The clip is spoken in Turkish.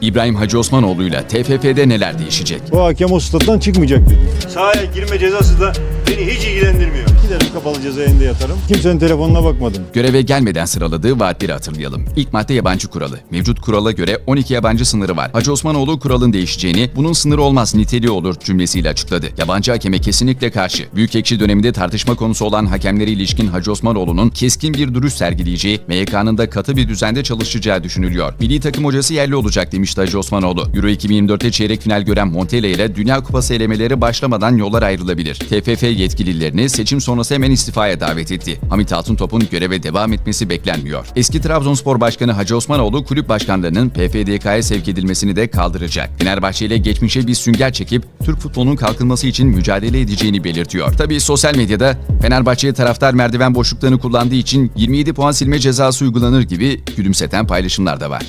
İbrahim Hacı Osmanoğlu'yla TFF'de neler değişecek? Bu hakem o stat'tan çıkmayacak dedi. Sahaya girme cezası da beni hiç ilgilendirmiyor. Giderim kapalı cezaevinde yatarım. Kimsenin telefonuna bakmadım. Göreve gelmeden sıraladığı vaatleri hatırlayalım. İlk madde yabancı kuralı. Mevcut kurala göre 12 yabancı sınırı var. Hacı Osmanoğlu kuralın değişeceğini, bunun sınırı olmaz niteliği olur cümlesiyle açıkladı. Yabancı hakeme kesinlikle karşı. Büyükekşi döneminde tartışma konusu olan hakemlere ilişkin Hacı Osmanoğlu'nun keskin bir duruş sergileyeceği, MYK'nın da katı bir düzende çalışacağı düşünülüyor. Milli takım hocası yerli olacak demişti Hacı Osmanoğlu. Euro 2024'te çeyrek final gören Montella ile Dünya Kupası elemeleri başlamadan yollar ayrılabilir. TFF yetkililerini seçim sonrası hemen istifaya davet etti. Hamit Altıntop'un göreve devam etmesi beklenmiyor. Eski Trabzonspor Başkanı Hacı Osmanoğlu kulüp başkanlarının PFDK'ya sevk edilmesini de kaldıracak. Fenerbahçe ile geçmişe bir sünger çekip Türk futbolunun kalkınması için mücadele edeceğini belirtiyor. Tabii sosyal medyada Fenerbahçe'ye taraftar merdiven boşluklarını kullandığı için 27 puan silme cezası uygulanır gibi gülümseten paylaşımlar da var.